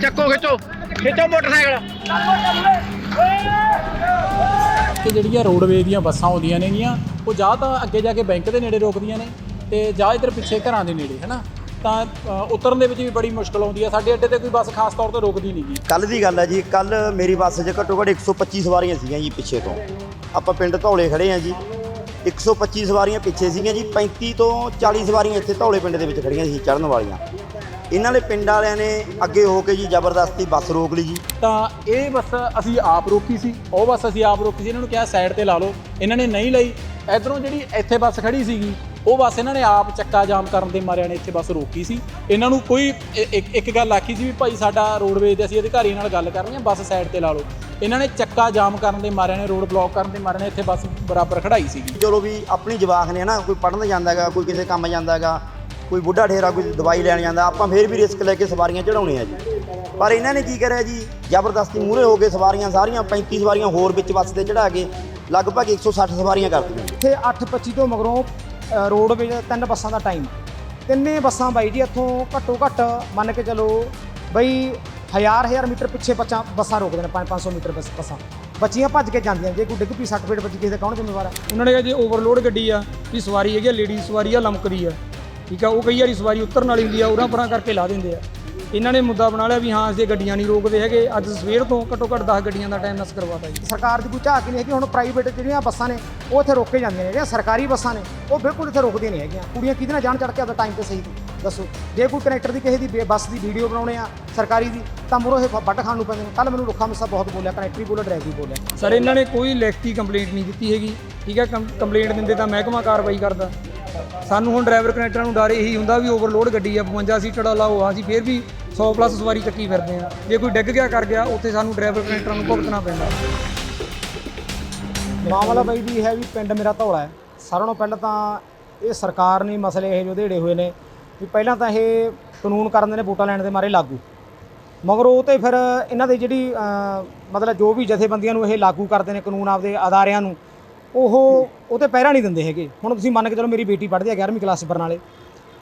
ਚੱਕੋ ਖਿੱਚੋ। ਖਿੱਚੋ ਮੋਟਰਸਾਈਕਲ। ਕਿ ਜਿਹੜੀਆਂ ਰੋਡਵੇ ਦੀਆਂ ਬੱਸਾਂ ਆਉਂਦੀਆਂ ਨੇਗੀਆਂ ਉਹ ਜਾਂ ਤਾਂ ਅੱਗੇ ਜਾ ਕੇ ਬੈਂਕ ਦੇ ਨੇੜੇ ਰੋਕਦੀਆਂ ਨੇ ਤੇ ਜਾਂ ਇੱਧਰ ਪਿੱਛੇ ਘਰਾਂ ਦੇ ਨੇੜੇ ਹਨਾ? ਤਾਂ ਉਤਰਨ ਦੇ ਵਿੱਚ ਵੀ ਬੜੀ ਮੁਸ਼ਕਲ ਆਉਂਦੀ ਹੈ ਸਾਡੇ ਅੱਡੇ ਤੇ ਕੋਈ ਬੱਸ ਖਾਸ ਤੌਰ ਤੇ ਰੋਕਦੀ ਨਹੀਂਗੀ ਕੱਲ ਦੀ ਗੱਲ ਹੈ ਜੀ। ਕੱਲ ਮੇਰੀ ਬੱਸ 'ਚ ਘੱਟੋ ਘੱਟ 125 ਸਵਾਰੀਆਂ ਸੀਗੀਆਂ ਜੀ ਪਿੱਛੇ ਤੋਂ। ਆਪਾਂ ਪਿੰਡ ਧੌਲੇ ਖੜੇ ਆ ਜੀ। 125 ਸਵਾਰੀਆਂ ਪਿੱਛੇ ਸੀਗੀਆਂ ਜੀ। 35 ਤੋਂ 40 ਸਵਾਰੀਆਂ ਇੱਥੇ ਧੌਲੇ ਪਿੰਡ ਦੇ ਵਿੱਚ ਖੜੀਆਂ ਸੀ ਚੜਨ ਵਾਲੀਆਂ। ਇਹਨਾਂ ਨੇ ਪਿੰਡ ਵਾਲਿਆਂ ਨੇ ਅੱਗੇ ਹੋ ਕੇ ਜੀ ਜ਼ਬਰਦਸਤੀ ਬੱਸ ਰੋਕ ਲਈ ਜੀ। ਤਾਂ ਇਹ ਬੱਸ ਅਸੀਂ ਆਪ ਰੋਕੀ ਸੀ ਉਹ ਬੱਸ ਅਸੀਂ ਆਪ ਰੋਕੀ ਸੀ ਇਹਨਾਂ ਨੂੰ ਕਿਹਾ ਸਾਈਡ ਤੇ ਲਾ ਲਓ ਇਹਨਾਂ ਨੇ ਨਹੀਂ ਲਈ। ਇਧਰੋਂ ਜਿਹੜੀ ਇੱਥੇ ਬੱਸ ਖੜੀ ਸੀਗੀ ਉਹ ਬੱਸ ਇਹਨਾਂ ਨੇ ਆਪ ਚੱਕਾ ਜਾਮ ਕਰਨ ਦੇ ਮਾਰਿਆਂ ਨੇ ਇੱਥੇ ਬੱਸ ਰੋਕੀ ਸੀ। ਇਹਨਾਂ ਨੂੰ ਕੋਈ ਇੱਕ ਇੱਕ ਗੱਲ ਆਖੀ ਸੀ ਵੀ ਭਾਈ ਸਾਡਾ ਰੋਡਵੇਜ਼ ਦੇ ਅਸੀਂ ਅਧਿਕਾਰੀ ਨਾਲ ਗੱਲ ਕਰਨੀ ਹੈ ਬੱਸ ਸਾਈਡ ਤੇ ਲਾ ਲਓ। ਇਹਨਾਂ ਨੇ ਚੱਕਾ ਜਾਮ ਕਰਨ ਦੇ ਮਾਰਿਆਂ ਨੇ ਰੋਡ ਬਲੌਕ ਕਰਨ ਦੇ ਮਾਰਿਆਂ ਨੇ ਇੱਥੇ ਬੱਸ ਬਰਾਬਰ ਖੜਾਈ ਸੀਗੀ। ਚਲੋ ਵੀ ਆਪਣੀ ਜਵਾਕ ਨੇ ਨਾ ਕੋਈ ਪੜਨ ਜਾਂਦਾ ਹੈਗਾ ਕੋਈ ਕਿਸੇ ਕੰਮ ਜਾਂਦਾ ਹੈਗਾ ਕੋਈ ਬੁੱਢਾ ਠੇਰਾ ਕੋਈ ਦਵਾਈ ਲੈਣ ਜਾਂਦਾ ਆਪਾਂ ਫੇਰ ਵੀ ਰਿਸਕ ਲੈ ਕੇ ਸਵਾਰੀਆਂ ਚੜਾਉਣੇ ਆ ਜੀ। ਪਰ ਇਹਨਾਂ ਨੇ ਕੀ ਕਰਿਆ ਜੀ? ਜ਼ਬਰਦਸਤੀ ਮੂਹਰੇ ਹੋ ਕੇ ਸਵਾਰੀਆਂ ਸਾਰੀਆਂ 35 ਸਵਾਰੀਆਂ ਹੋਰ ਵਿੱਚ ਬੱਸ ਤੇ ਚੜਾ ਕੇ ਲਗਭਗ 160 ਸਵਾਰੀਆਂ ਕਰਤੀਆਂ ਇੱਥੇ 8:25 ਤੋਂ ਮਗਰੋਂ ਅ, ਰੋਡਵੇਜ਼ ਤਿੰਨ ਬੱਸਾਂ ਦਾ ਟਾਈਮ ਤਿੰਨੇ ਬੱਸਾਂ ਬਾਈ ਜੀ ਇੱਥੋਂ ਘੱਟੋ ਘੱਟ ਮੰਨ ਕੇ ਚਲੋ ਬਈ ਹਜ਼ਾਰ ਹਜ਼ਾਰ ਮੀਟਰ ਪਿੱਛੇ ਬੱਚਾ ਬੱਸਾਂ ਰੋਕਦੇ ਨੇ 5-500 ਮੀਟਰ ਬੱਸ ਬੱਸਾਂ। ਬੱਚੀਆਂ ਭੱਜ ਕੇ ਜਾਂਦੀਆਂ ਜੇ ਕੋਈ ਡਿੱਗ ਪਈ 60 ਫੀਟ ਵੱਜੀ ਕਿਸੇ ਦਾ ਕੌਣ ਜ਼ਿੰਮੇਵਾਰ ਹੈ ਉਹਨਾਂ ਨੇ ਕਿਹਾ ਜੇ ਓਵਰਲੋਡ ਗੱਡੀ ਆ ਵੀ ਸਵਾਰੀ ਹੈਗੀ ਆ ਲੇਡੀ ਸਵਾਰੀ ਆ ਲਮਕਦੀ ਆ। ਠੀਕ ਆ ਉਹ ਕਈ ਵਾਰੀ ਸਵਾਰੀ ਉਤਰਨ ਵਾਲੀ ਹੁੰਦੀ ਆ ਉਰਾਂ ਪਰਾਂ ਕਰਕੇ ਲਾ ਦਿੰਦੇ ਆ। ਇਹਨਾਂ ਨੇ ਮੁੱਦਾ ਬਣਾ ਲਿਆ ਵੀ ਹਾਂ ਅਸੀਂ ਗੱਡੀਆਂ ਨਹੀਂ ਰੋਕਦੇ ਹੈਗੇ ਅੱਜ ਸਵੇਰ ਤੋਂ ਘੱਟੋ ਘੱਟ 10 ਗੱਡੀਆਂ ਦਾ ਟਾਈਮ ਨਸ ਕਰਵਾਤਾ ਜੀ। ਸਰਕਾਰ ਦੀ ਕੋਈ ਝਾਕ ਹੀ ਨਹੀਂ ਹੈਗੀ ਹੁਣ ਪ੍ਰਾਈਵੇਟ ਜਿਹੜੀਆਂ ਬੱਸਾਂ ਨੇ ਉਹ ਇੱਥੇ ਰੋਕੇ ਜਾਂਦੀਆਂ ਨੇ ਜਿਹੜੀਆਂ ਸਰਕਾਰੀ ਬੱਸਾਂ ਨੇ ਉਹ ਬਿਲਕੁਲ ਇੱਥੇ ਰੁਕਦੀਆਂ ਨਹੀਂ ਹੈਗੀਆਂ। ਕੁੜੀਆਂ ਕਿਹਦੇ ਨਾਲ ਜਾਣ ਚੜ ਕੇ ਆਪਦਾ ਟਾਈਮ ਤੇ ਸਹੀ ਦੱਸੋ। ਜੇ ਕੋਈ ਕਨੈਕਟਰ ਦੀ ਕਿਸੇ ਦੀ ਬੱਸ ਦੀ ਵੀਡੀਓ ਬਣਾਉਣੇ ਆ ਸਰਕਾਰੀ ਦੀ ਤਾਂ ਮੁਰੋ ਇਹ ਵੱਟ ਖਾਣ ਨੂੰ ਪੈਂਦੇ ਨੇ। ਕੱਲ ਮੈਨੂੰ ਰੁੱਖਾ ਮਿੱਸਾ ਬਹੁਤ ਬੋਲਿਆ ਕਨੈਕਟਰ ਬੋਲਿਆ ਡਰਾਈਵਰ ਬੋਲਿਆ। ਸਰ ਇਹਨਾਂ ਨੇ ਕੋਈ ਲਿਖਤੀ ਕੰਪਲੇਂਟ ਨਹੀਂ ਦਿੱਤੀ ਹੈਗੀ ਠੀਕ ਆ ਕੰਪਲੇਂਟ ਦਿੰਦੇ ਤਾਂ ਮਹਿਕਮਾ ਕਾਰਵਾਈ ਕਰਦਾ। ਸਾਨੂੰ ਹੁਣ ਡਰਾਈਵਰ ਕਨੈਕਟਰਾਂ ਨੂੰ ਡਰ ਇਹੀ ਹੁੰਦਾ ਵੀ ਓਵਰਲੋਡ ਗੱਡੀ ਆ 52 ਸੀਟਰ ਵਾਲਾ ਉਹ ਅਸੀਂ ਫੇਰ ਵੀ 100 ਪਲੱਸ ਸਵਾਰੀ ਚੱਕੀ ਫਿਰਦੇ ਆ। ਜੇ ਕੋਈ ਡਿੱਗ ਗਿਆ, ਕਰ ਗਿਆ, ਉੱਥੇ ਸਾਨੂੰ ਡਰਾਈਵਰ ਕਨੈਕਟਰਾਂ ਨੂੰ ਭੁਗਤਣਾ ਪੈਂਦਾ। ਮਾਮਲਾ ਬਾਈ ਵੀ ਹੈ ਵੀ ਪਿੰਡ ਮੇਰਾ ਧੌਲਾ ਹੈ। ਸਾਰਿਆਂ ਨਾਲੋਂ ਪਹਿਲਾਂ ਤਾਂ ਇਹ ਸਰਕਾਰ ਨੇ ਮਸਲੇ ਇਹ ਜੋ ਦੇੜੇ ਹੋਏ ਨੇ ਵੀ ਪਹਿਲਾਂ ਤਾਂ ਇਹ ਕਾਨੂੰਨ ਕਰਨ ਦੇ ਨੇ ਵੋਟਾਂ ਲੈਣ ਦੇ ਮਾਰੇ ਲਾਗੂ। ਮਗਰ ਉਹ ਤੇ ਫਿਰ ਇਹਨਾਂ ਦੇ ਜਿਹੜੀ ਮਤਲਬ ਜੋ ਵੀ ਜਥੇਬੰਦੀਆਂ ਨੂੰ ਇਹ ਲਾਗੂ ਕਰਦੇ ਨੇ ਕਾਨੂੰਨ ਆਪਦੇ ਅਦਾਰਿਆਂ ਨੂੰ ਉਹ ਉਹ ਤੇ ਪਹਿਰਾ ਨਹੀਂ ਦਿੰਦੇ ਹੈਗੇ। ਹੁਣ ਤੁਸੀਂ ਮੰਨ ਕੇ ਚਲੋ ਮੇਰੀ ਬੇਟੀ ਪੜ੍ਹਦੀ ਆ 11ਵੀਂ ਕਲਾਸ ਬਰਨਾਲੇ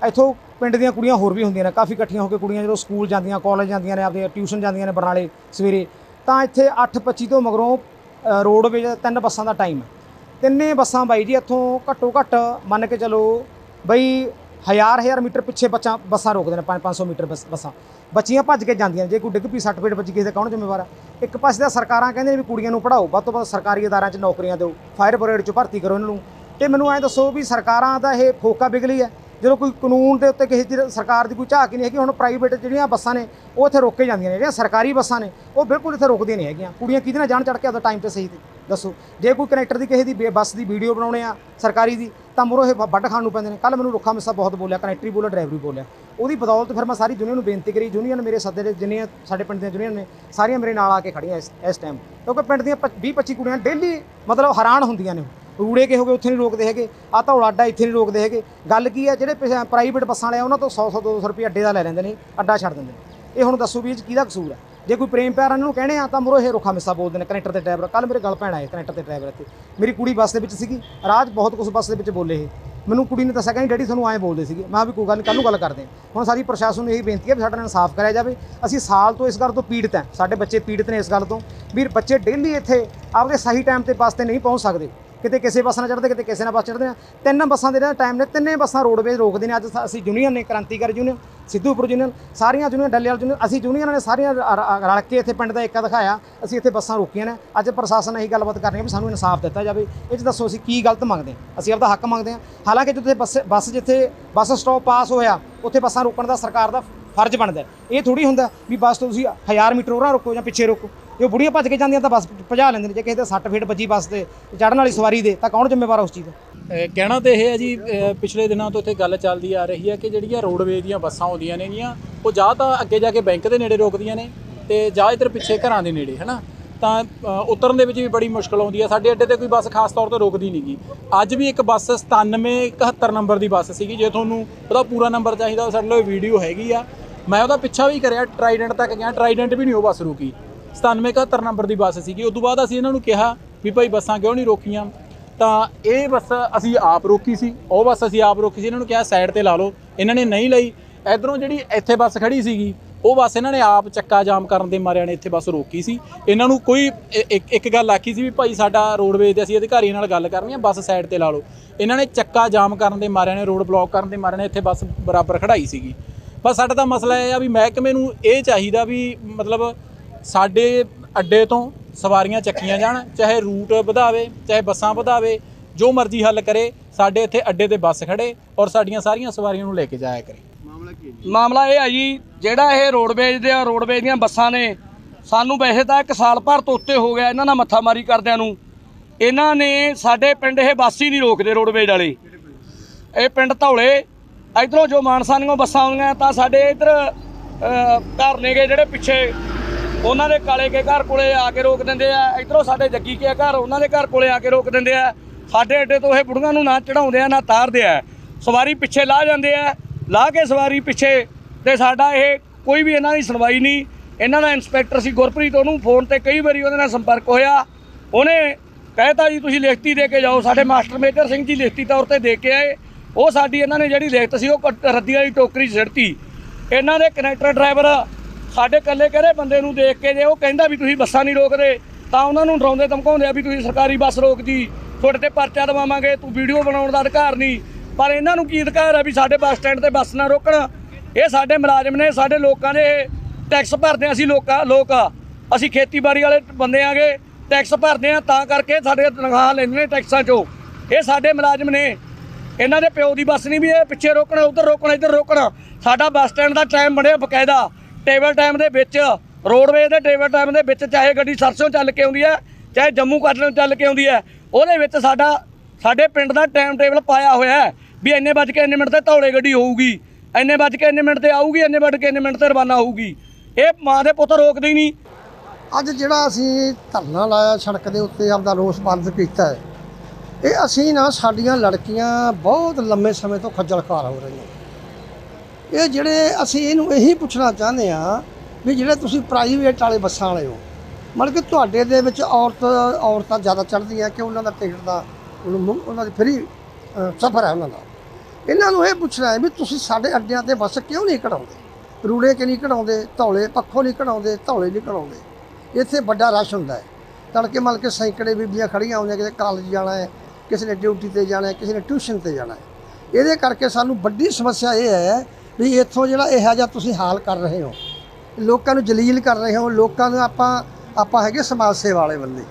ਇੱਥੋਂ ਪਿੰਡ ਦੀਆਂ ਕੁੜੀਆਂ ਹੋਰ ਵੀ ਹੁੰਦੀਆਂ ਨੇ, ਕਾਫੀ ਇਕੱਠੀਆਂ ਹੋ ਕੇ ਕੁੜੀਆਂ ਜਦੋਂ ਸਕੂਲ ਜਾਂਦੀਆਂ ਕਾਲਜ ਜਾਂਦੀਆਂ ਨੇ ਆਪਦੇ ਟਿਊਸ਼ਨ ਜਾਂਦੀਆਂ ਨੇ ਬਰਨਾਲੇ ਸਵੇਰੇ, ਤਾਂ ਇੱਥੇ 8:25 ਤੋਂ ਮਗਰੋਂ ਰੋਡਵੇਜ਼ ਤਿੰਨ ਬੱਸਾਂ ਦਾ ਟਾਈਮ ਤਿੰਨੇ ਬੱਸਾਂ ਬਾਈ ਜੀ ਇੱਥੋਂ ਘੱਟੋ ਘੱਟ ਮੰਨ ਕੇ ਚਲੋ ਬਈ ਹਜ਼ਾਰ ਹਜ਼ਾਰ ਮੀਟਰ ਪਿੱਛੇ ਬੱਚਾ, ਬੱਸਾਂ ਰੋਕਦੇ ਨੇ 5-500 ਮੀਟਰ ਬੱਸ- ਬੱਸਾਂ। ਬੱਚੀਆਂ ਭੱਜ ਕੇ ਜਾਂਦੀਆਂ ਜੇ ਕੋਈ ਡਿੱਗ ਪਈ 60 ਫੀਟ ਵੱਜੀ ਕਿਸੇ ਦਾ ਕੌਣ ਜ਼ਿੰਮੇਵਾਰ ਹੈ ਇੱਕ ਪਾਸੇ ਤਾਂ ਸਰਕਾਰਾਂ ਕਹਿੰਦੇ ਨੇ ਵੀ ਕੁੜੀਆਂ ਨੂੰ ਪੜ੍ਹਾਓ, ਵੱਧ ਤੋਂ ਵੱਧ ਸਰਕਾਰੀ ਅਦਾਰਿਆਂ 'ਚ ਨੌਕਰੀਆਂ ਦਿਓ ਫਾਇਰ ਬ੍ਰਿਗੇਡ 'ਚ ਭਰਤੀ ਕਰੋ ਇਹਨਾਂ ਨੂੰ। ਤੇ ਮੈਨੂੰ ਐਂ ਦੱਸੋ ਵੀ ਸਰਕਾਰਾਂ ਦਾ ਇਹ ਫੋਕਾ ਬਿਗਲੀ ਹੈ? ਜਦੋਂ ਕੋਈ ਕਾਨੂੰਨ ਦੇ ਉੱਤੇ ਕਿਸੇ ਦੀ ਸਰਕਾਰ ਦੀ ਕੋਈ ਝਾਕ ਹੀ ਨਹੀਂ ਹੈਗੀ, ਹੁਣ ਪ੍ਰਾਈਵੇਟ ਜਿਹੜੀਆਂ ਬੱਸਾਂ ਨੇ, ਉਹ ਇੱਥੇ ਰੋਕੇ ਜਾਂਦੀਆਂ ਨੇ। ਜਿਹੜੀਆਂ ਸਰਕਾਰੀ ਬੱਸਾਂ ਨੇ, ਉਹ ਬਿਲਕੁਲ ਇੱਥੇ ਰੁਕਦੀਆਂ ਨਹੀਂ ਹੈਗੀਆਂ। ਕੁੜੀਆਂ ਕਿਹਦੇ ਨਾਲ ਜਾਣ ਚੜ ਕੇ ਆਪਦਾ ਟਾਈਮ ਤੇ ਸਹੀ ਤੇ? ਦੱਸੋ। ਜੇ ਕੋਈ ਕਨੈਕਟਰ ਦੀ ਕਿਸੇ ਦੀ ਬੱਸ ਦੀ ਵੀਡੀਓ ਬਣਾਉਣੇ ਆ, ਸਰਕਾਰੀ ਦੀ, ਤਾਂ ਮੁਰੋ ਇਹ ਵੱਡ ਖਾਣ ਨੂੰ ਪੈਂਦੇ ਨੇ। ਕੱਲ ਮੈਨੂੰ ਰੁੱਖਾ ਮਿੱਸਾ ਬਹੁਤ ਬੋਲਿਆ ਕਨੈਕਟਰੀ ਬੋਲਿਆ ਡਰਾਈਵਰੀ ਬੋਲਿਆ। ਉਹਦੀ ਬਦੌਲਤ ਫਿਰ ਮੈਂ ਸਾਰੀ ਯੂਨੀਅਨ ਨੂੰ ਬੇਨਤੀ ਕਰੀ ਯੂਨੀਅਨ ਮੇਰੇ ਸੱਦੇ ਦੇ ਜਿੰਨੀਆਂ ਸਾਡੇ ਪਿੰਡ ਦੀਆਂ ਯੂਨੀਅਨ ਨੇ, ਸਾਰੀਆਂ ਮੇਰੇ ਨਾਲ ਆ ਕੇ ਖੜੀਆਂ ਇਸ ਇਸ ਟਾਈਮ ਕਿਉਂਕਿ ਪਿੰਡ ਦੀਆਂ 20 25 ਕੁੜੀਆਂ ਡੇਲੀ ਮਤਲਬ ਹੈਰਾਨ ਹੁੰਦੀਆਂ ਨੇ। ਰੂੜੇ ਕੇ ਹੋ ਗਏ ਉੱਥੇ ਨਹੀਂ ਰੋਕਦੇ ਹੈਗੇ ਆ ਤਾਂ ਅੱਡਾ ਇੱਥੇ ਨਹੀਂ ਰੋਕਦੇ ਹੈਗੇ। ਗੱਲ ਕੀ ਹੈ, ਜਿਹੜੇ ਪ੍ਰਾਈਵੇਟ ਬੱਸਾਂ ਵਾਲੇ ਆ ਉਹਨਾਂ ਤੋਂ 100 100 200 ਰੁਪਏ ਅੱਡੇ ਦਾ ਲੈ ਲੈਂਦੇ ਨੇ, ਅੱਡਾ ਛੱਡ ਦਿੰਦੇ ਨੇ। ਇਹ ਹੁਣ ਦੱਸੋ ਵੀ ਇਹ 'ਚ ਕਿਹਦਾ ਕਸੂਰ ਹੈ? ਜੇ ਕੋਈ ਪ੍ਰੇਮ ਪਿਆਰ ਇਹਨਾਂ ਨੂੰ ਕਹਿਣੇ ਆ, ਤਾਂ ਮਰੋ ਇਹ ਰੁੱਖਾ ਮਿੱਸਾ ਬੋਲਦੇ ਨੇ, ਕਨੈਕਟਰ ਤੇ ਡਰਾਈਵਰ ਕੱਲ ਮੇਰੇ ਗੱਲ ਪੈਣ ਆਏ, ਕਨੈਕਟਰ ਤੇ ਡਰਾਈਵਰ ਤੇ ਮੇਰੀ ਕੁੜੀ ਬੱਸ ਦੇ ਵਿੱਚ ਸੀਗੀ ਰਾਜ ਬਹੁਤ ਕੁਝ ਬੱਸ ਦੇ ਵਿੱਚ ਬੋਲੇ ਇਹ। ਮੈਨੂੰ ਕੁੜੀ ਨੇ ਦੱਸਿਆ, ਕਹਿੰਦੀ, ਡੈਡੀ, ਤੁਹਾਨੂੰ ਐਂ ਬੋਲਦੇ ਸੀਗੇ। ਮੈਂ ਕਿਹਾ ਵੀ ਕੋਈ ਗੱਲ ਨਹੀਂ ਕੱਲ ਨੂੰ ਗੱਲ ਕਰਦੇ ਹਾਂ। ਹੁਣ ਸਾਰੀ ਪ੍ਰਸ਼ਾਸਨ ਨੂੰ ਇਹ ਬੇਨਤੀ ਹੈ ਵੀ ਸਾਡੇ ਨਾਲ ਇਨਸਾਫ ਕਰਿਆ ਜਾਵੇ। ਅਸੀਂ ਸਾਲ ਤੋਂ ਇਸ ਗੱਲ ਤੋਂ ਪੀੜਤ ਹਾਂ। ਸਾਡੇ ਬੱਚੇ ਪੀੜਤ ਨੇ ਇਸ ਗੱਲ ਤੋਂ। ਵੀ ਬੱਚੇ ਡੇਲੀ ਇੱਥੇ ਆਪਦੇ ਸਹੀ ਟਾਈਮ ਤੇ ਬੱਸ ਤੇ ਨਹੀਂ ਪਹੁੰਚ ਸਕਦੇ। ਕਿਤੇ ਕਿਸੇ ਬੱਸ ਨਾਲ ਚੜ੍ਹਦੇ, ਕਿਤੇ ਕਿਸੇ ਨਾਲ ਬੱਸ ਚੜ੍ਹਦੇ ਆ। ਤਿੰਨ ਬੱਸਾਂ ਦੇ ਜਿਹੜਾ ਟਾਈਮ ਨੇ, ਤਿੰਨੇ ਬੱਸਾਂ ਰੋਡਵੇਜ਼ ਰੋਕਦੇ ਨੇ। ਅੱਜ ਅਸੀਂ ਯੂਨੀਅਨ ਨੇ, ਕ੍ਰਾਂਤੀਕਾਰੀ ਯੂਨੀਅਨ ਸਿੱਧੂਪੁਰ ਯੂਨੀਅਨ ਸਾਰੀਆਂ ਯੂਨੀਅਨ ਡੱਲੇ ਵਾਲੀ ਯੂਨੀਅਨ ਅਸੀਂ ਯੂਨੀਅਨਾਂ ਨੇ ਸਾਰੀਆਂ ਰ- ਰਲ ਕੇ ਇੱਥੇ ਪਿੰਡ ਦਾ ਏਕਾ ਦਿਖਾਇਆ। ਅਸੀਂ ਇੱਥੇ ਬੱਸਾਂ ਰੋਕੀਆਂ ਨੇ। ਅੱਜ ਪ੍ਰਸ਼ਾਸਨ ਇਹ ਗੱਲਬਾਤ ਕਰ ਰਿਹਾ ਵੀ ਸਾਨੂੰ ਇਨਸਾਫ ਦਿੱਤਾ ਜਾਵੇ। ਇਹ 'ਚ ਦੱਸੋ ਅਸੀਂ ਕੀ ਗਲਤ ਮੰਗਦੇ ਹਾਂ? ਅਸੀਂ ਆਪਦਾ ਹੱਕ ਮੰਗਦੇ ਹਾਂ। ਹਾਲਾਂਕਿ ਜਿੱਥੇ ਬੱਸ ਬੱਸ ਜਿੱਥੇ ਬੱਸ ਸਟਾਪ ਪਾਸ ਹੋਇਆ, ਉੱਥੇ ਬੱਸਾਂ ਰੋਕਣ ਦਾ ਸਰਕਾਰ ਦਾ ਫਰਜ਼ ਬਣਦਾ ਇਹ ਥੋੜੀ ਹੁੰਦਾ ਵੀ ਬੱਸ ਤੋਂ ਤੁਸੀਂ 1000 ਮੀਟਰ ਹੋਰਾਂ ਰੋਕੋ ਜਾਂ ਪਿੱਛੇ ਰੋਕੋ। ਜੇ ਉਹ ਬੁੜੀਆਂ ਭੱਜ ਕੇ ਜਾਂਦੀਆਂ ਤਾਂ ਬੱਸ ਭਜਾ ਲੈਂਦੇ ਨੇ। ਜੇ ਕਿਸੇ ਦੇ 60 ਫੀਟ ਵੱਜੀ ਬੱਸ ਤੇ ਚੜ੍ਹਨ ਵਾਲੀ ਸਵਾਰੀ ਦੇ, ਤਾਂ ਕੌਣ ਜ਼ਿੰਮੇਵਾਰ ਉਸ ਚੀਜ਼ ਦਾ? ਕਹਿਣਾ ਤੇ ਇਹ ਹੈ ਜੀ ਪਿਛਲੇ ਦਿਨਾਂ ਤੋਂ ਇੱਥੇ ਗੱਲ ਚੱਲਦੀ ਆ ਰਹੀ ਹੈ ਕਿ ਜਿਹੜੀਆਂ ਰੋਡਵੇਜ਼ ਦੀਆਂ ਬੱਸਾਂ ਆਉਂਦੀਆਂ ਨੇਗੀਆਂ ਉਹ ਜਾਂ ਤਾਂ ਅੱਗੇ ਜਾ ਕੇ ਬੈਂਕ ਦੇ ਨੇੜੇ ਰੋਕਦੀਆਂ ਨੇ ਤੇ ਜਾਂ ਇੱਧਰ ਪਿੱਛੇ ਘਰਾਂ ਦੇ ਨੇੜੇ, ਹਨਾ? ਤਾਂ ਉਤਰਨ ਦੇ ਵਿੱਚ ਵੀ ਬੜੀ ਮੁਸ਼ਕਲ ਆਉਂਦੀ ਹੈ ਸਾਡੇ ਅੱਡੇ ਤੇ ਕੋਈ ਬੱਸ ਖਾਸ ਤੌਰ ਤੇ ਰੁਕਦੀ ਨਹੀਂਗੀ ਅੱਜ ਵੀ ਇੱਕ ਬੱਸ 9771 ਨੰਬਰ ਦੀ ਬੱਸ ਸੀਗੀ। ਜੇ ਤੁਹਾਨੂੰ ਉਹਦਾ ਪੂਰਾ ਨੰਬਰ ਚਾਹੀਦਾ ਸਾਡੇ ਲਈ ਵੀਡੀਓ ਹੈਗੀ ਆ। ਮੈਂ ਉਹਦਾ ਪਿੱਛਾ ਵੀ ਕਰਿਆ ਟਰਾਈਡੈਂਟ ਤੱਕ ਗਿਆ ਟਰਾਈਡੈਂਟ ਵੀ ਨਹੀਂ ਉਹ ਬੱਸ ਰੁਕੀ। 9771 ਨੰਬਰ ਦੀ ਬੱਸ ਸੀਗੀ। ਉਸ ਤੋਂ ਬਾਅਦ ਅਸੀਂ ਇਹਨਾਂ ਨੂੰ ਕਿਹਾ ਵੀ ਭਾਈ ਬੱਸਾਂ ਕਿਉਂ ਨਹੀਂ ਰੋਕੀਆਂ? ਤਾਂ ਇਹ ਬੱਸ ਅਸੀਂ ਆਪ ਰੋਕੀ ਸੀ। ਉਹ ਬੱਸ ਅਸੀਂ ਆਪ ਰੋਕੀ ਸੀ। ਇਹਨਾਂ ਨੂੰ ਕਿਹਾ, ਸਾਈਡ ਤੇ ਲਾ ਲਓ। ਇਹਨਾਂ ਨੇ ਨਹੀਂ ਲਈ। ਇਧਰੋਂ ਜਿਹੜੀ ਇੱਥੇ ਬੱਸ ਖੜੀ ਸੀਗੀ, ਉਹ ਬੱਸ ਇਹਨਾਂ ਨੇ ਆਪ ਚੱਕਾ ਜਾਮ ਕਰਨ ਦੇ ਮਾਰਿਆਂ ਨੇ ਇੱਥੇ ਬੱਸ ਰੋਕੀ ਸੀ। ਇਹਨਾਂ ਨੂੰ ਕੋਈ ਇੱਕ ਇੱਕ ਗੱਲ ਆਖੀ ਸੀ ਵੀ ਭਾਈ ਸਾਡਾ ਰੋਡਵੇਜ਼ ਦੇ ਅਸੀਂ ਅਧਿਕਾਰੀਆਂ ਨਾਲ ਗੱਲ ਕਰਨੀ ਆ, ਬੱਸ ਸਾਈਡ ਤੇ ਲਾ ਲਓ। ਇਹਨਾਂ ਨੇ ਚੱਕਾ ਜਾਮ ਕਰਨ ਦੇ ਮਾਰਿਆਂ ਨੇ, ਰੋਡ ਬਲੌਕ ਕਰਨ ਦੇ ਮਾਰਿਆਂ ਨੇ ਇੱਥੇ ਬੱਸ ਬਰਾਬਰ ਖੜਾਈ ਸੀਗੀ। ਬਸ ਸਾਡਾ ਤਾਂ ਮਸਲਾ ਇਹ ਆ ਵੀ ਮਹਿਕਮੇ ਨੂੰ ਇਹ ਚਾਹੀਦਾ ਵੀ ਮਤਲਬ ਸਾਡੇ ਅੱਡੇ ਤੋਂ ਸਵਾਰੀਆਂ ਚੱਕੀਆਂ ਜਾਣ ਚਾਹੇ ਰੂਟ ਵਧਾਵੇ ਚਾਹੇ ਬੱਸਾਂ ਵਧਾਵੇ ਜੋ ਮਰਜ਼ੀ ਹੱਲ ਕਰੇ ਸਾਡੇ ਇੱਥੇ ਅੱਡੇ ਤੇ ਬੱਸ ਖੜੇ ਔਰ ਸਾਡੀਆਂ ਸਾਰੀਆਂ ਸਵਾਰੀਆਂ ਨੂੰ ਲੈ ਕੇ ਜਾਇਆ ਕਰੇ। ਮਾਮਲਾ ਇਹ ਹੈ ਜੀ? ਜਿਹੜਾ ਇਹ ਰੋਡਵੇਜ ਦੇ ਰੋਡਵੇਜ ਦੀਆਂ ਬੱਸਾਂ ਨੇ ਸਾਨੂੰ ਵੈਸੇ ਤਾਂ ਇੱਕ ਸਾਲ ਭਰ ਤੋਂ ਉੱਤੇ ਹੋ ਗਿਆ ਇਹਨਾਂ ਨਾਲ ਮੱਥਾਮਾਰੀ ਕਰਦਿਆਂ ਨੂੰ। ਇਹਨਾਂ ਨੇ ਸਾਡੇ ਪਿੰਡ ਇਹ ਬੱਸ ਹੀ ਨਹੀਂ ਰੋਕਦੇ ਰੋਡਵੇਜ ਵਾਲੇ। ਇਹ ਪਿੰਡ ਧੌਲੇ ਇਧਰੋਂ ਜੋ ਮਾਨਸਾਨੀਆਂ ਬੱਸਾਂ ਆਉਂਦੀਆਂ, ਤਾਂ ਸਾਡੇ ਇਧਰ ਘਰ ਨੇਗੇ ਜਿਹੜੇ ਪਿੱਛੇ। ਉਹਨਾਂ ਦੇ ਕਾਲੇ ਕੇ ਘਰ ਕੋਲੇ ਆ ਕੇ ਰੋਕ ਦਿੰਦੇ ਆ। ਇਧਰੋਂ ਸਾਡੇ ਜੱਗੀ ਕੇ ਘਰ, ਉਹਨਾਂ ਦੇ ਘਰ ਕੋਲੇ ਆ ਕੇ ਰੋਕ ਦਿੰਦੇ ਆ। ਸਾਡੇ ਅੱਡੇ ਤੋਂ ਇਹ ਬੁੜੀਆਂ ਨੂੰ ਨਾ ਚੜਾਉਂਦੇ ਆ, ਨਾ ਤਾਰਦੇ ਆ। ਸਵਾਰੀ ਪਿੱਛੇ ਲਾ ਜਾਂਦੇ ਆ। ਲਾ ਕੇ ਸਵਾਰੀ ਪਿੱਛੇ। ਤੇ ਸਾਡਾ ਇਹ ਕੋਈ ਵੀ ਇਹਨਾਂ ਦੀ ਸੁਣਵਾਈ ਨਹੀਂ। ਇਹਨਾਂ ਦਾ ਇੰਸਪੈਕਟਰ ਸੀ ਗੁਰਪ੍ਰੀਤ, ਉਹਨੂੰ ਫੋਨ ਤੇ ਕਈ ਵਾਰੀ ਉਹਦੇ ਨਾਲ ਸੰਪਰਕ ਹੋਇਆ। ਉਹਨੇ ਕਹਿਤਾ ਜੀ, ਤੁਸੀਂ ਲਿਖਤੀ ਦੇ ਕੇ ਜਾਓ। ਸਾਡੇ ਮਾਸਟਰ ਮੇਜਰ ਸਿੰਘ ਜੀ ਲਿਖਤੀ ਤੌਰ ਤੇ ਦੇ ਕੇ ਆਏ। ਉਹ ਸਾਡੀ ਇਹਨਾਂ ਨੇ ਜਿਹੜੀ ਲਿਖਤ ਸੀ, ਉਹ ਕੱਟ- ਰੱਦੀ ਵਾਲੀ ਟੋਕਰੀ 'ਚ ਸਿੱਟਤੀ ਇਹਨਾਂ ਦੇ ਕਨੈਕਟਰ ਡਰਾਈਵਰ ਸਾਡੇ ਇਕੱਲੇ ਕਿਹੜੇ ਬੰਦੇ ਨੂੰ ਦੇਖ ਕੇ ਜੇ ਉਹ ਕਹਿੰਦਾ ਵੀ ਤੁਸੀਂ ਬੱਸਾਂ ਨਹੀਂ ਰੋਕਦੇ, ਤਾਂ ਉਹਨਾਂ ਨੂੰ ਡਰਾਉਂਦੇ ਧਮਕਾਉਂਦੇ ਆ ਵੀ ਤੁਸੀਂ ਸਰਕਾਰੀ ਬੱਸ ਰੋਕਦੀ, ਤੁਹਾਡੇ ਤੇ ਪਰਚਾ ਦਵਾਵਾਂਗੇ, ਤੂੰ ਵੀਡੀਓ ਬਣਾਉਣ ਦਾ ਅਧਿਕਾਰ ਨਹੀਂ। ਪਰ ਇਹਨਾਂ ਨੂੰ ਕੀ ਅਧਿਕਾਰ ਆ ਵੀ ਸਾਡੇ ਬੱਸ ਸਟੈਂਡ ਤੇ ਬੱਸ ਨਾ ਰੋਕਣ? ਇਹ ਸਾਡੇ ਮੁਲਾਜ਼ਮ ਨੇ, ਸਾਡੇ ਲੋਕਾਂ ਦੇ ਟੈਕਸ ਭਰਦੇ ਹਾਂ ਅਸੀਂ ਲੋਕਾਂ, ਲੋਕ ਆ। ਅਸੀਂ ਖੇਤੀਬਾੜੀ ਵਾਲੇ ਬੰਦੇ ਆਗੇ ਟੈਕਸ ਭਰਦੇ ਆ ਤਾਂ ਕਰਕੇ ਸਾਡੇ ਤਨਖਾਹ ਲੈਂਦੇ ਨੇ ਟੈਕਸਾਂ ਚੋਂ। ਇਹ ਸਾਡੇ ਮੁਲਾਜ਼ਮ ਨੇ। ਇਹਨਾਂ ਦੇ ਪਿਓ ਦੀ ਬੱਸ ਨਹੀਂ ਵੀ ਇਹ ਪਿੱਛੇ ਰੋਕਣਾ, ਉਧਰ ਰੋਕਣਾ, ਇੱਧਰ ਰੋਕਣਾ। ਸਾਡਾ ਬੱਸ ਸਟੈਂਡ ਦਾ ਟਾਈਮ ਬਣਿਆ ਬਕਾਇਦਾ। ਟੇਬਲ ਟਾਈਮ ਦੇ ਵਿੱਚ ਰੋਡਵੇ ਦੇ ਟੇਬਲ ਟਾਈਮ ਦੇ ਵਿੱਚ ਚਾਹੇ ਗੱਡੀ ਸਰਸੋਂ ਚੱਲ ਕੇ ਆਉਂਦੀ ਹੈ, ਚਾਹੇ ਜੰਮੂ ਕਟਲੋਂ ਚੱਲ ਕੇ ਆਉਂਦੀ ਹੈ, ਉਹਦੇ ਵਿੱਚ ਸਾਡਾ, ਸਾਡੇ ਪਿੰਡ ਦਾ ਟਾਈਮ ਟੇਬਲ ਪਾਇਆ ਹੋਇਆ ਹੈ ਵੀ ਇੰਨੇ ਵੱਜ ਕੇ ਇੰਨੇ ਮਿੰਟ ਤੇ ਧੌਲੇ ਗੱਡੀ ਹੋਊਗੀ। ਇੰਨੇ ਵੱਜ ਕੇ ਇੰਨੇ ਮਿੰਟ ਤੇ ਆਊਗੀ, ਇੰਨੇ ਵੱਜ ਕੇ ਇੰਨੇ ਮਿੰਟ ਤੇ ਰਵਾਨਾ ਹੋਊਗੀ। ਇਹ ਮਾਂ ਦੇ ਪੁੱਤ ਰੋਕਦੇ ਹੀ ਨਹੀਂ। ਅੱਜ ਜਿਹੜਾ ਅਸੀਂ ਧਰਨਾ ਲਾਇਆ ਸੜਕ ਦੇ ਉੱਤੇ ਆਪਦਾ ਰੋਸ ਬੰਦ ਕੀਤਾ ਹੈ ਇਹ ਅਸੀਂ ਨਾ ਸਾਡੀਆਂ ਲੜਕੀਆਂ ਬਹੁਤ ਲੰਮੇ ਸਮੇਂ ਤੋਂ ਖੱਜਲ ਖੁਆਰ ਹੋ ਰਹੀਆਂ। ਇਹ ਜਿਹੜੇ ਅਸੀਂ ਇਹਨੂੰ ਇਹੀ ਪੁੱਛਣਾ ਚਾਹੁੰਦੇ ਆ ਵੀ ਜਿਹੜੇ ਤੁਸੀਂ ਪ੍ਰਾਈਵੇਟ ਵਾਲੇ ਬੱਸਾਂ ਵਾਲੇ ਹੋ, ਮਤਲਬ ਕਿ ਤੁਹਾਡੇ ਦੇ ਵਿੱਚ ਔਰਤ, ਔਰਤਾਂ ਜ਼ਿਆਦਾ ਚੜ੍ਹਦੀਆਂ ਕਿ ਉਹਨਾਂ ਦਾ ਟਿਕਟ ਦਾ, ਉਹਨਾਂ ਦੀ ਫਰੀ ਸਫ਼ਰ ਹੈ ਉਹਨਾਂ ਦਾ। ਇਹਨਾਂ ਨੂੰ ਇਹ ਪੁੱਛਣਾ ਹੈ ਵੀ ਤੁਸੀਂ ਸਾਡੇ ਅੱਡਿਆਂ ਤੇ ਬੱਸ ਕਿਉਂ ਨਹੀਂ ਕਢਾਉਂਦੇ? ਰੂੜੇ ਕਿ ਨਹੀਂ ਕਢਾਉਂਦੇ? ਧੌਲੇ ਪੱਖੋਂ ਨਹੀਂ ਕਢਾਉਂਦੇ? ਧੌਲੇ ਨਹੀਂ ਕਢਾਉਂਦੇ? ਇੱਥੇ ਵੱਡਾ ਰਸ਼ ਹੁੰਦਾ ਹੈ। ਤੜਕੇ ਮਲ ਕੇ ਸੈਂਕੜੇ ਬੀਬੀਆਂ ਖੜੀਆਂ ਹੁੰਦੀਆਂ ਕਿਤੇ ਕਾਲਜ ਜਾਣਾ ਹੈ ਕਿਸੇ ਨੇ ਡਿਊਟੀ ਤੇ ਜਾਣਾ ਕਿਸੇ ਨੇ ਟਿਊਸ਼ਨ ਤੇ ਜਾਣਾ ਇਹਦੇ ਕਰਕੇ ਸਾਨੂੰ ਵੱਡੀ ਸਮੱਸਿਆ ਇਹ ਹੈ ਵੀ ਇੱਥੋਂ ਜਿਹੜਾ ਇਹੋ ਜਿਹਾ ਤੁਸੀਂ ਹਾਲ ਕਰ ਰਹੇ ਹੋ, ਲੋਕਾਂ ਨੂੰ ਜਲੀਲ ਕਰ ਰਹੇ ਹੋ, ਲੋਕਾਂ ਨੂੰ ਆਪਾਂ ਆਪਾਂ ਹੈਗੇ ਸਮਾਜ ਸੇਵਾ ਵਾਲੇ ਬੰਦੇ।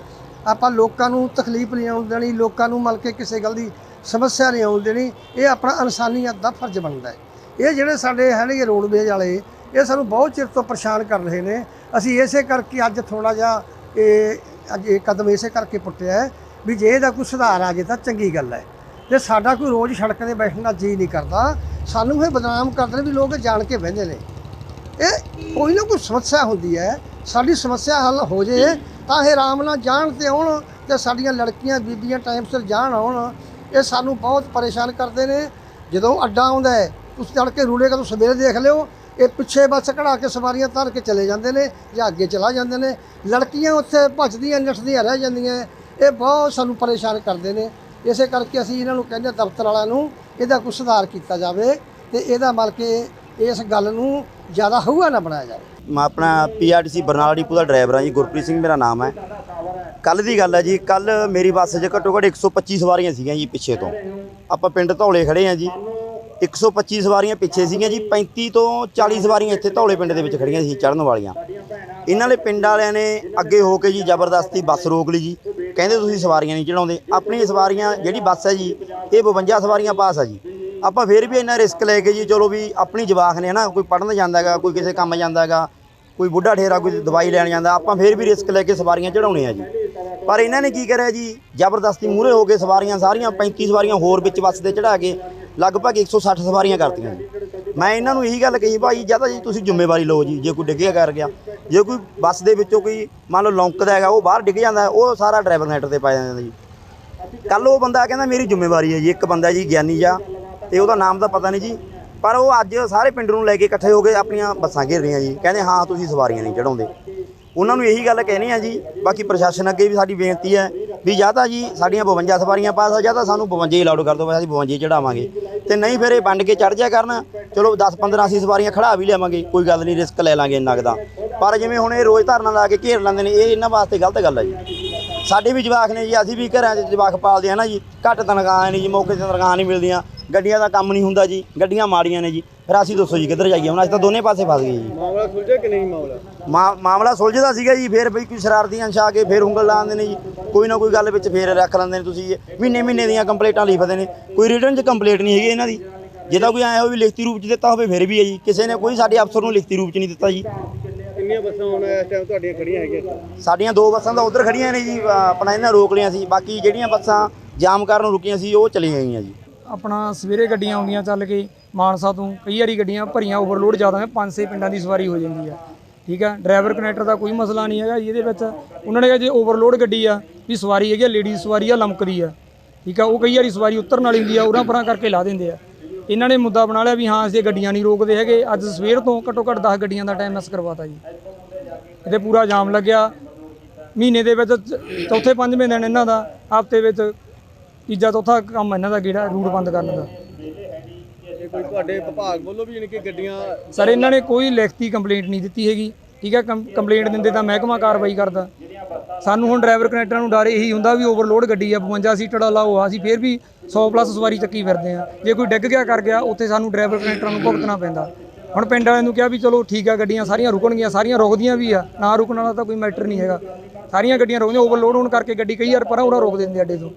ਆਪਾਂ ਲੋਕਾਂ ਨੂੰ ਤਕਲੀਫ ਨਹੀਂ ਆਉਣ ਦੇਣੀ, ਲੋਕਾਂ ਨੂੰ ਮਲ ਕੇ ਕਿਸੇ ਗੱਲ ਦੀ ਸਮੱਸਿਆ ਨਹੀਂ ਆਉਣ ਦੇਣੀ, ਇਹ ਆਪਣਾ ਇਨਸਾਨੀਅਤ ਦਾ ਫਰਜ਼ ਬਣਦਾ ਹੈ। ਇਹ ਜਿਹੜੇ ਸਾਡੇ ਹੈਗੇ ਰੋਡਵੇਜ ਵਾਲੇ, ਇਹ ਸਾਨੂੰ ਬਹੁਤ ਚਿਰ ਤੋਂ ਪਰੇਸ਼ਾਨ ਕਰ ਰਹੇ ਨੇ। ਅਸੀਂ ਇਸੇ ਕਰਕੇ ਅੱਜ ਥੋੜਾ ਜਿਹਾ ਇਹ, ਅੱਜ ਇਹ ਕਦਮ ਇਸੇ ਕਰਕੇ ਪੁੱਟਿਆ ਹੈ ਵੀ ਜੇ ਇਹਦਾ ਕੋਈ ਸੁਧਾਰ ਆ ਜੇ ਤਾਂ ਚੰਗੀ ਗੱਲ ਹੈ। ਤੇ ਸਾਡਾ ਕੋਈ ਰੋਜ਼ ਸੜਕ ਤੇ ਬੈਠਣ ਦਾ ਜੀ ਨਹੀਂ ਕਰਦਾ, ਸਾਨੂੰ ਇਹ ਬਦਨਾਮ ਕਰਦੇ ਨੇ ਵੀ ਲੋਕ ਜਾਣ ਕੇ ਬਹਿੰਦੇ ਨੇ। ਇਹ ਕੋਈ ਨਾ ਕੋਈ ਸਮੱਸਿਆ ਹੁੰਦੀ ਹੈ। ਸਾਡੀ ਸਮੱਸਿਆ ਹੱਲ ਹੋ ਜੇ, ਤਾਂ ਇਹ ਆਰਾਮ ਨਾਲ ਜਾਣ ਤੇ ਆਉਣ ਤੇ ਸਾਡੀਆਂ ਲੜਕੀਆਂ, ਬੀਬੀਆਂ ਟਾਈਮ ਸਿਰ ਜਾਣ ਆਉਣ, ਇਹ ਸਾਨੂੰ ਬਹੁਤ ਪਰੇਸ਼ਾਨ ਕਰਦੇ ਨੇ। ਜਦੋਂ ਅੱਡਾ ਆਉਂਦਾ ਹੈ, ਤੁਸੀਂ ਤੜਕੇ ਰੂੜੇ ਕਾ ਤੁਸੀਂ ਸਵੇਰੇ ਦੇਖ ਲਿਓ, ਇਹ ਪਿੱਛੇ ਬੱਸ ਕਢਾ ਕੇ ਸਵਾਰੀਆਂ ਧਰ ਕੇ ਚਲੇ ਜਾਂਦੇ ਨੇ ਜਾਂ ਅੱਗੇ ਚਲਾ ਜਾਂਦੇ ਨੇ। ਲੜਕੀਆਂ ਉੱਥੇ ਭੱਜਦੀਆਂ, ਨੱਠਦੀਆਂ, ਰਹਿ ਜਾਂਦੀਆਂ। ਇਹ ਬਹੁਤ ਸਾਨੂੰ ਪਰੇਸ਼ਾਨ ਕਰਦੇ ਨੇ। ਇਸੇ ਕਰਕੇ ਅਸੀਂ ਇਹਨਾਂ ਨੂੰ ਕਹਿੰਦੇ ਦਫ਼ਤਰ ਵਾਲਿਆਂ ਨੂੰ ਇਹਦਾ ਕੁਝ ਸੁਧਾਰ ਕੀਤਾ ਜਾਵੇ ਤੇ ਇਹਦਾ ਮਤਲਬ ਕਿ ਇਸ ਗੱਲ ਨੂੰ ਜ਼ਿਆਦਾ ਹਊਆ ਨਾ ਬਣਾਇਆ ਜਾਵੇ। ਮੈਂ ਆਪਣਾ ਪੀਆਰਟੀਸੀ ਬਰਨਾਲਾ ਡਿਪੂ ਦਾ ਡਰਾਈਵਰ ਹਾਂ ਜੀ, ਗੁਰਪ੍ਰੀਤ ਸਿੰਘ ਮੇਰਾ ਨਾਮ ਹੈ। ਕੱਲ ਦੀ ਗੱਲ ਹੈ ਜੀ ਕੱਲ ਮੇਰੀ ਬੱਸ 'ਚ ਘੱਟੋ ਘੱਟ 125 ਸਵਾਰੀਆਂ ਸੀਗੀਆਂ ਜੀ ਪਿੱਛੇ ਤੋਂ। ਆਪਾਂ ਪਿੰਡ ਧੌਲੇ ਖੜੇ ਹਾਂ ਜੀ। 125 ਸਵਾਰੀਆਂ ਪਿੱਛੇ ਸੀਗੀਆਂ ਜੀ 35 ਤੋਂ 40 ਸਵਾਰੀਆਂ ਇੱਥੇ ਧੌਲੇ ਪਿੰਡ ਦੇ ਵਿੱਚ ਖੜੀਆਂ ਸੀ ਚੜਨ ਵਾਲੀਆਂ। ਇਹਨਾਂ ਦੇ ਪਿੰਡ ਵਾਲਿਆਂ ਨੇ ਅੱਗੇ ਹੋ ਕੇ ਜੀ ਜ਼ਬਰਦਸਤੀ ਬੱਸ ਰੋਕ ਲਈ ਜੀ। ਕਹਿੰਦੇ ਤੁਸੀਂ ਸਵਾਰੀਆਂ ਨਹੀਂ ਚੜਾਉਂਦੇ। ਆਪਣੀ ਸਵਾਰੀਆਂ, ਜਿਹੜੀ ਬੱਸ ਹੈ ਜੀ, ਇਹ 52 ਸਵਾਰੀਆਂ ਪਾਸ ਆ ਜੀ। ਆਪਾਂ ਫੇਰ ਵੀ ਇੰਨਾ ਰਿਸਕ ਲੈ ਕੇ ਜੀ, ਚਲੋ ਵੀ ਆਪਣੀ ਜਵਾਕ ਨੇ ਹਨਾ, ਕੋਈ ਪੜਨ ਜਾਂਦਾ ਹੈਗਾ, ਕੋਈ ਕਿਸੇ ਕੰਮ ਜਾਂਦਾ ਹੈਗਾ, ਕੋਈ ਬੁੱਢਾ ਠੇਰਾ, ਕੋਈ ਦਵਾਈ ਲੈਣ ਜਾਂਦਾ, ਆਪਾਂ ਫੇਰ ਵੀ ਰਿਸਕ ਲੈ ਕੇ ਸਵਾਰੀਆਂ ਚੜਾਉਣੇ ਆ ਜੀ। ਪਰ ਇਹਨਾਂ ਨੇ ਕੀ ਕਰਿਆ ਜੀ, ਜ਼ਬਰਦਸਤੀ ਮੂਹਰੇ ਹੋ ਕੇ ਸਵਾਰੀਆਂ ਸਾਰੀਆਂ 35 ਸਵਾਰੀਆਂ ਹੋਰ ਵਿੱਚ ਬੱਸ ਦੇ ਚੜਾ ਕੇ ਲਗਭਗ 160 ਸਵਾਰੀਆਂ ਕਰਤੀਆਂ ਜੀ। ਮੈਂ ਇਹਨਾਂ ਨੂੰ ਇਹੀ ਗੱਲ ਕਹੀ, ਭਾਈ ਜਾਂ ਤਾਂ ਜੀ ਤੁਸੀਂ ਜ਼ਿੰਮੇਵਾਰੀ ਲਓ ਜੀ, ਜੇ ਕੋਈ ਡਿੱਗਿਆ ਕਰ ਗਿਆ, ਜੇ ਕੋਈ ਬੱਸ ਦੇ ਵਿੱਚੋਂ ਕੋਈ ਮੰਨ ਲਓ ਲੌਂਕਦਾ ਹੈਗਾ, ਉਹ ਬਾਹਰ ਡਿੱਗ ਜਾਂਦਾ, ਉਹ ਸਾਰਾ ਡਰਾਈਵਰ ਨੈਟ ਤੇ ਪਾਇਆ ਜਾਂਦਾ ਜੀ। ਕੱਲ ਉਹ ਬੰਦਾ ਕਹਿੰਦਾ, ਮੇਰੀ ਜ਼ਿੰਮੇਵਾਰੀ ਹੈ ਜੀ, ਇੱਕ ਬੰਦਾ ਜੀ ਗਿਆਨੀ ਜਾ, ਤੇ ਉਹਦਾ ਨਾਮ ਤਾਂ ਪਤਾ ਨਹੀਂ ਜੀ, ਪਰ ਉਹ ਅੱਜ ਸਾਰੇ ਪਿੰਡ ਨੂੰ ਲੈ ਕੇ ਇਕੱਠੇ ਹੋ ਕੇ ਆਪਣੀਆਂ ਬੱਸਾਂ ਘੇਰ ਰਹੀਆਂ ਜੀ, ਕਹਿੰਦੇ, ਹਾਂ, ਤੁਸੀਂ ਸਵਾਰੀਆਂ ਨਹੀਂ ਚੜਾਉਂਦੇ ਉਹਨਾਂ ਨੂੰ ਇਹੀ ਗੱਲ ਕਹਿਣੀ ਆ ਜੀ, ਬਾਕੀ ਪ੍ਰਸ਼ਾਸਨ ਅੱਗੇ ਵੀ ਸਾਡੀ ਬੇਨਤੀ ਹੈ ਵੀ ਜਾਂ ਤਾਂ ਜੀ, ਸਾਡੀਆਂ 52 ਸਵਾਰੀਆਂ ਪਾਸ ਆ, ਜਾਂ ਤਾਂ ਸਾਨੂੰ 52 ਹੀ ਅਲਾਉਡ ਕਰ ਦਿਓ ਅਸੀਂ 52 ਚੜਾਵਾਂਗੇ ਤੇ ਨਹੀਂ ਫਿਰ ਇਹ ਵੰਡ ਕੇ ਚੜ ਜਾ ਕਰਨ। ਚਲੋ 10 15 ਅਸੀਂ ਸਵਾਰੀਆਂ ਖੜਾ ਵੀ ਲਿਆਵਾਂਗੇ, ਕੋਈ ਗੱਲ ਨਹੀਂ ਰਿਸਕ ਲੈ ਲਾਂਗੇ ਇੰਨਾ ਕੁ ਦਾ। ਪਰ ਜਿਵੇਂ ਹੁਣ ਇਹ ਰੋਜ਼ ਧਰਨਾ ਲਾ ਕੇ ਘੇਰ ਲੈਂਦੇ ਨੇ, ਇਹ ਇਹਨਾਂ ਵਾਸਤੇ ਗਲਤ ਗੱਲ ਹੈ ਜੀ। ਸਾਡੇ ਵੀ ਜਵਾਕ ਨੇ ਜੀ, ਅਸੀਂ ਵੀ ਘਰਾਂ 'ਚ ਜਵਾਕ ਪਾਲਦੇ ਆ ਨਾ ਜੀ। ਘੱਟ ਤਨਖਾਹ ਨਹੀਂ ਜੀ, ਮੌਕੇ ਤੇ ਤਨਖਾਹ ਨਹੀਂ ਮਿਲਦੀਆਂ। ਗੱਡੀਆਂ ਦਾ ਕੰਮ ਨਹੀਂ ਹੁੰਦਾ ਜੀ, ਗੱਡੀਆਂ ਮਾੜੀਆਂ ਨੇ ਜੀ। ਫਿਰ ਅਸੀਂ ਦੱਸੋ ਜੀ ਕਿੱਧਰ ਜਾਈਏ? ਹੁਣ ਅਸੀਂ ਤਾਂ ਦੋਨੇ ਪਾਸੇ ਫਸ ਗਏ ਜੀ। ਮਾਮਲਾ ਸੁਲਝਿਆ ਕਿ ਨਹੀਂ ਮਾਮਲਾ? ਮਾ- ਮਾਮਲਾ ਸੁਲਝਦਾ ਸੀਗਾ ਜੀ ਫਿਰ ਬਈ ਕੋਈ ਸ਼ਰਾਰਤੀ ਅੰਸ਼ ਆ ਕੇ ਫਿਰ ਉਂਗਲ ਲਾਉਂਦੇ ਨੇ ਜੀ। ਕੋਈ ਨਾ ਕੋਈ ਗੱਲ ਵਿੱਚ ਫੇਰ ਰੱਖ ਲੈਂਦੇ ਨੇ ਤੁਸੀਂ। ਮਹੀਨੇ ਮਹੀਨੇ ਦੀਆਂ ਕੰਪਲੇਂਟਾਂ ਲਿਖਦੇ ਨੇ। ਕੋਈ ਰਿਟਰਨ 'ਚ ਕੰਪਲੇਂਟ ਨਹੀਂ ਹੈਗੀ ਇਹਨਾਂ ਦੀ। ਜੇ ਤਾਂ ਕੋਈ ਆਇਆ ਹੋਵੇ ਲਿਖਤੀ ਰੂਪ 'ਚ ਦਿੱਤਾ ਹੋਵੇ ਫਿਰ ਵੀ ਹੈ ਜੀ। ਕਿਸੇ ਨੇ ਕੋਈ ਸਾਡੇ ਅਫਸਰ ਨੂੰ ਲਿਖਤੀ ਰੂਪ 'ਚ ਨਹੀਂ ਦਿੱਤਾ ਜੀ। ਕਿੰਨੀਆਂ ਬੱਸਾਂ ਹੁਣ ਇਸ ਟਾਈਮ ਤੁਹਾਡੀਆਂ ਖੜੀਆਂ ਹੈਗੀਆਂ? ਸਾਡੀਆਂ ਦੋ ਬੱਸਾਂ ਤਾਂ ਉਧਰ ਖੜੀਆਂ ਨੇ ਜੀ ਅ, ਆਪਣਾ ਇਹਨਾਂ ਰੋਕ ਲਿਆ ਸੀ। ਬਾਕੀ ਜਿਹੜੀਆਂ ਬੱਸਾਂ ਜਾਮ ਕਾਰਨ ਰੁਕੀਆਂ ਸੀ ਉਹ ਚਲੀਆਂ ਗਈਆਂ ਜੀ। ਆਪਣਾ ਸਵੇਰੇ ਗੱਡੀਆਂ ਆਉਂਦੀਆਂ ਚੱਲ ਕੇ। ਮਾਨਸਾ ਤੋਂ ਕਈ ਵਾਰੀ ਗੱਡੀਆਂ ਭਰੀਆਂ ਓਵਰਲੋਡ ਜ਼ਿਆਦਾ ਹੈ ਪੰਜ ਛੇ ਪਿੰਡਾਂ ਦੀ ਸਵਾਰੀ ਹੋ ਜਾਂਦੀ ਆ। ਠੀਕ ਆ? ਡਰਾਈਵਰ ਕਨੈਕਟਰ ਦਾ ਕੋਈ ਮਸਲਾ ਨਹੀਂ ਹੈਗਾ ਜੀ ਇਹਦੇ ਵਿੱਚ। ਉਹਨਾਂ ਨੇ ਕਿਹਾ ਜੇ ਓਵਰਲੋਡ ਗੱਡੀ ਆ, ਵੀ ਸਵਾਰੀ ਹੈਗੀ ਆ ਲੇਡੀ ਸਵਾਰੀ ਆ, ਲਮਕਦੀ ਆ। ਠੀਕ ਆ? ਉਹ ਕਈ ਵਾਰੀ ਸਵਾਰੀ ਉਤਰਨ ਵਾਲੀ ਹੁੰਦੀ ਆ, ਉਰਾਂ ਪਰਾਂ ਕਰਕੇ ਲਾ ਦਿੰਦੇ ਆ। ਇਹਨਾਂ ਨੇ ਮੁੱਦਾ ਬਣਾ ਲਿਆ ਵੀ ਹਾਂ, ਅਸੀਂ ਗੱਡੀਆਂ ਨਹੀਂ ਰੋਕਦੇ ਹੈਗੇ। ਅੱਜ ਸਵੇਰ ਤੋਂ ਘੱਟੋ ਘੱਟ 10 ਗੱਡੀਆਂ ਦਾ ਟਾਈਮ ਮਿਸ ਕਰਵਾਤਾ ਜੀ। ਇਹਦੇ ਪੂਰਾ ਜਾਮ ਲੱਗਿਆ। ਮਹੀਨੇ ਦੇ ਵਿੱਚ ਚ- ਚੌਥੇ ਪੰਜਵੇਂ ਦਿਨ ਇਹਨਾਂ ਦਾ, ਹਫ਼ਤੇ ਵਿੱਚ ਤੀਜਾ, ਚੌਥਾ ਕੰਮ ਇਹਨਾਂ ਦਾ ਗੇੜਾ ਰੂਟ ਬੰਦ ਕਰਨ ਦਾ। ਕੋਈ ਤੁਹਾਡੇ ਵਿਭਾਗ ਵੱਲੋਂ ਵੀ ਯਾਨੀ ਕਿ ਗੱਡੀਆਂ ਸਰ, ਇਹਨਾਂ ਨੇ ਕੋਈ ਲਿਖਤੀ ਕੰਪਲੇਂਟ ਨਹੀਂ ਦਿੱਤੀ ਹੈਗੀ। ਠੀਕ ਹੈ ਕੰਪਲੇਂਟ ਦਿੰਦੇ ਤਾਂ ਮਹਿਕਮਾ ਕਾਰਵਾਈ ਕਰਦਾ। ਸਾਨੂੰ ਹੁਣ ਡਰਾਈਵਰ ਕਨੈਕਟਰਾਂ ਨੂੰ ਡਰ ਇਹੀ ਹੁੰਦਾ ਵੀ ਓਵਰਲੋਡ ਗੱਡੀ ਆ 52 ਸੀਟਰ ਵਾਲਾ ਉਹ ਅਸੀਂ ਫੇਰ ਵੀ 100 ਪਲੱਸ ਸਵਾਰੀ ਚੱਕੀ ਫਿਰਦੇ ਆ ਜੇ ਕੋਈ ਡਿੱਗ ਗਿਆ, ਕਰ ਗਿਆ, ਉੱਥੇ ਸਾਨੂੰ ਡਰਾਈਵਰ ਕਨੈਕਟਰਾਂ ਨੂੰ ਭੁਗਤਣਾ ਪੈਂਦਾ। ਹੁਣ ਪਿੰਡ ਵਾਲਿਆਂ ਨੂੰ ਕਿਹਾ ਵੀ ਚਲੋ ਠੀਕ ਆ, ਗੱਡੀਆਂ ਸਾਰੀਆਂ ਰੁਕਣਗੀਆਂ, ਸਾਰੀਆਂ ਰੁਕਦੀਆਂ ਵੀ ਆ, ਨਾ ਰੁਕਣ ਵਾਲਾ ਤਾਂ ਕੋਈ ਮੈਟਰ ਨਹੀਂ ਹੈਗਾ। ਸਾਰੀਆਂ ਗੱਡੀਆਂ ਰੁਕਦੀਆਂ ਓਵਰਲੋਡ ਹੋਣ ਕਰਕੇ ਗੱਡੀ ਕਈ ਵਾਰ ਪਰਾਂ ਉਹਨਾਂ ਰੋਕ ਦਿੰਦੇ ਅੱਡੇ ਤੋਂ।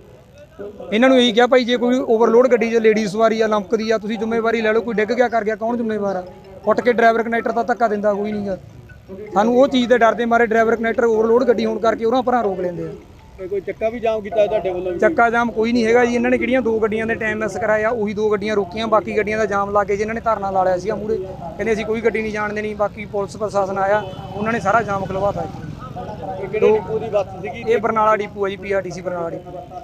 ਇਹਨਾਂ ਨੂੰ ਇਹੀ ਕਿਹਾ ਭਾਈ ਜੇ ਕੋਈ ਓਵਰਲੋਡ ਗੱਡੀ 'ਚ ਲੇਡੀ ਸਵਾਰੀ ਆ ਲੰਮਕਦੀ ਆ ਤੁਸੀਂ ਜ਼ਿੰਮੇਵਾਰੀ ਲੈ ਲਓ ਕੋਈ ਡਿੱਗ ਗਿਆ ਕਰ ਗਿਆ ਕੌਣ ਜ਼ਿੰਮੇਵਾਰ ਆ? ਉੱਠ ਕੇ ਡਰਾਈਵਰ ਕਨੈਕਟਰ ਤਾਂ ਧੱਕਾ ਦਿੰਦਾ ਕੋਈ ਨਹੀਂਗਾ ਸਾਨੂੰ ਉਹ ਚੀਜ਼ ਦੇ ਡਰ ਦੇ ਮਾਰੇ ਡਰਾਈਵਰ ਕਨੈਕਟਰ ਓਵਰਲੋਡ ਗੱਡੀ ਹੋਣ ਕਰਕੇ ਉਹਨਾਂ ਪਰਾਂ ਰੋਕ ਲੈਂਦੇ ਆ। ਕੋਈ- ਚੱਕਾ ਵੀ ਜਾਮ ਕੀਤਾ ਤੁਹਾਡੇ ਵੱਲੋਂ? ਚੱਕਾ ਜਾਮ ਕੋਈ ਨਹੀਂ ਹੈਗਾ ਜੀ। ਇਹਨਾਂ ਨੇ ਕਿਹੜੀਆਂ ਦੋ ਗੱਡੀਆਂ ਦੇ ਟਾਈਮ ਮਿਸ ਕਰਾਇਆ ਉਹੀ ਦੋ ਗੱਡੀਆਂ ਰੋਕੀਆਂ ਬਾਕੀ ਗੱਡੀਆਂ ਦਾ ਜਾਮ ਲਾ ਕੇ ਜੀ ਇਹਨਾਂ ਨੇ ਧਰਨਾ ਲਾ ਲਿਆ ਸੀਗਾ ਮੂਰੇ ਕਹਿੰਦੇ ਅਸੀਂ ਕੋਈ ਗੱਡੀ ਨਹੀਂ ਜਾਣ ਦੇਣੀ ਬਾਕੀ ਪੁਲਿਸ ਪ੍ਰਸ਼ਾਸਨ ਆਇਆ ਉਹਨਾਂ ਨੇ ਸਾਰਾ ਜਾਮ ਖਲਵਾਤਾ ਜੀ। ਇਹ ਕਿਹੜੇ ਡਿਪੂ ਦੀ ਬੱਸ ਸੀਗੀ? ਇਹ ਬਰਨਾਲਾ ਡਿਪੂ ਹੈ ਜੀ ਪੀਆਰਟੀਸੀ ਬਰਨਾਲਾ ਡਿਪੂ।